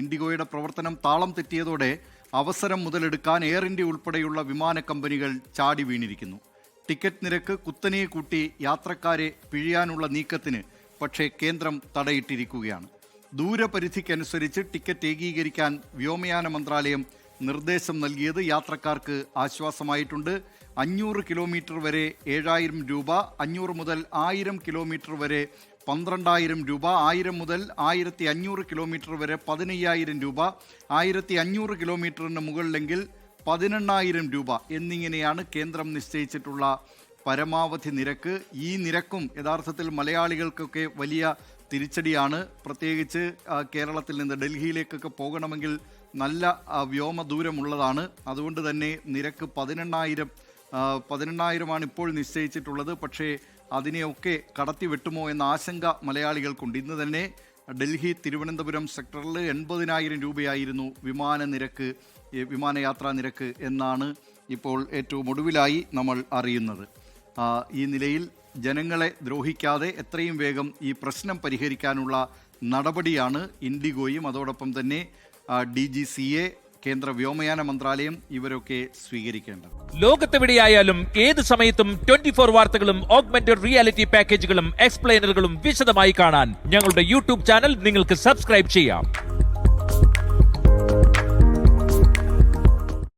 ഇൻഡിഗോയുടെ പ്രവർത്തനം താളം തെറ്റിയതോടെ അവസരം മുതലെടുക്കാൻ എയർ ഇന്ത്യ ഉൾപ്പെടെയുള്ള വിമാന കമ്പനികൾ ചാടി വീണിരിക്കുന്നു. ടിക്കറ്റ് നിരക്ക് കുത്തനെ കൂട്ടി യാത്രക്കാരെ പിഴിയാനുള്ള നീക്കത്തിന് പക്ഷേ കേന്ദ്രം തടയിട്ടിരിക്കുകയാണ്. ദൂരപരിധിക്കനുസരിച്ച് ടിക്കറ്റ് ഏകീകരിക്കാൻ വ്യോമയാന മന്ത്രാലയം നിർദ്ദേശം നൽകിയത് യാത്രക്കാർക്ക് ആശ്വാസമായിട്ടുണ്ട്. അഞ്ഞൂറ് കിലോമീറ്റർ വരെ ഏഴായിരം രൂപ അഞ്ഞൂറ് മുതൽ ആയിരം കിലോമീറ്റർ വരെ പന്ത്രണ്ടായിരം രൂപ ആയിരം മുതൽ ആയിരത്തി അഞ്ഞൂറ് കിലോമീറ്റർ വരെ പതിനയ്യായിരം രൂപ ആയിരത്തി അഞ്ഞൂറ് കിലോമീറ്ററിന് മുകളിലെങ്കിൽ പതിനെണ്ണായിരം രൂപ എന്നിങ്ങനെയാണ് കേന്ദ്രം നിശ്ചയിച്ചിട്ടുള്ള പരമാവധി നിരക്ക്. ഈ നിരക്കും യഥാർത്ഥത്തിൽ മലയാളികൾക്കൊക്കെ വലിയ തിരിച്ചടിയാണ്. പ്രത്യേകിച്ച് കേരളത്തിൽ നിന്ന് ഡൽഹിയിലേക്കൊക്കെ പോകണമെങ്കിൽ നല്ല വ്യോമ ദൂരമുള്ളതാണ് അതുകൊണ്ട് തന്നെ നിരക്ക് പതിനെണ്ണായിരം പതിനെണ്ണായിരമാണ് ഇപ്പോൾ നിശ്ചയിച്ചിട്ടുള്ളത്. പക്ഷേ അതിനെയൊക്കെ കടത്തി വെട്ടുമോ എന്ന ആശങ്ക മലയാളികൾക്കുണ്ട്. ഇന്ന് തന്നെ ഡൽഹി തിരുവനന്തപുരം സെക്ടറിൽ എൺപതിനായിരം രൂപയായിരുന്നു വിമാന നിരക്ക് വിമാനയാത്രാ നിരക്ക് എന്നാണ് ഇപ്പോൾ ഏറ്റവും ഒടുവിലായി നമ്മൾ അറിയുന്നത്. ഈ നിലയിൽ ജനങ്ങളെ ദ്രോഹിക്കാതെ എത്രയും വേഗം ഈ പ്രശ്നം പരിഹരിക്കാനുള്ള നടപടിയാണ് ഇൻഡിഗോയും. അതോടൊപ്പം തന്നെ ഡി ജി സി എ കേന്ദ്ര വ്യോമയാന മന്ത്രാലയം ഇവരൊക്കെ സ്വീകരിക്കേണ്ടത്. ലോകത്തെവിടെയായാലും ഏത് സമയത്തും ട്വന്റി ഫോർ വാർത്തകളും ഓഗ്മെന്റഡ് റിയാലിറ്റി പാക്കേജുകളും എക്സ്പ്ലെയിനറുകളും വിശദമായി കാണാൻ ഞങ്ങളുടെ യൂട്യൂബ് ചാനൽ നിങ്ങൾക്ക് സബ്സ്ക്രൈബ് ചെയ്യാം.